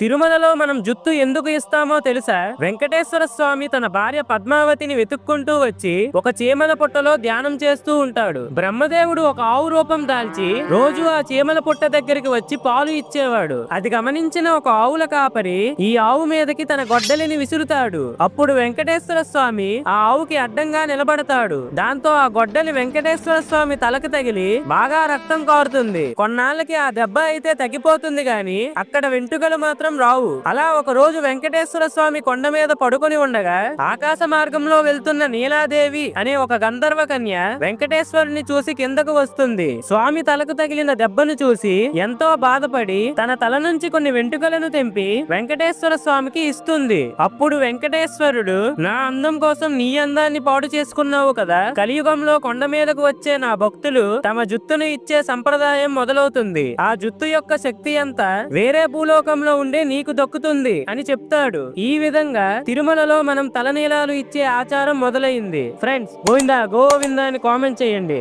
తిరుమలలో మనం జుత్తు ఎందుకు ఇస్తామో తెలుసా? వెంకటేశ్వర స్వామి తన భార్య పద్మావతిని వెతుక్కుంటూ వచ్చి ఒక చీమల పుట్టలో ధ్యానం చేస్తూ ఉంటాడు. బ్రహ్మదేవుడు ఒక ఆవు రూపం దాల్చి రోజు ఆ చీమల పుట్ట దగ్గరికి వచ్చి పాలు ఇచ్చేవాడు. అది గమనించిన ఒక ఆవుల కాపరి ఈ ఆవు మీదకి తన గొడ్డలిని విసురుతాడు. అప్పుడు వెంకటేశ్వర స్వామి ఆ ఆవుకి అడ్డంగా నిలబడతాడు. దాంతో ఆ గొడ్డలి వెంకటేశ్వర స్వామి తలకు తగిలి బాగా రక్తం కారుతుంది. కొన్నాళ్ళకి ఆ దెబ్బ అయితే తగ్గిపోతుంది గాని అక్కడ వెంట్రుకలు మాత్రం రావు. అలా ఒక రోజు వెంకటేశ్వర స్వామి కొండ మీద పడుకొని ఉండగా ఆకాశ మార్గంలో వెళ్తున్న నీలాదేవి అనే ఒక గంధర్వ కన్య వెంకటేశ్వరుని చూసి కిందకు వస్తుంది. స్వామి తలకు తగిలిన దెబ్బను చూసి ఎంతో బాధపడి తన తల నుంచి కొన్ని వెంట్రుకలను తెంపి వెంకటేశ్వర స్వామికి ఇస్తుంది. అప్పుడు వెంకటేశ్వరుడు నా అందం కోసం నీ అందాన్ని పాడు చేసుకున్నావు కదా. కలియుగంలో కొండ మీదకు వచ్చే నా భక్తులు తమ జుత్తును ఇచ్చే సంప్రదాయం మొదలవుతుంది. ఆ జుత్తు యొక్క శక్తి అంతా వేరే భూలోకంలో ఉండే నీకు దక్కుతుంది అని చెప్తాడు. ఈ విధంగా తిరుమలలో మనం తలనీలాలు ఇచ్చే ఆచారం మొదలైంది. ఫ్రెండ్స్ గోవిందా గోవిందా అని కామెంట్ చేయండి.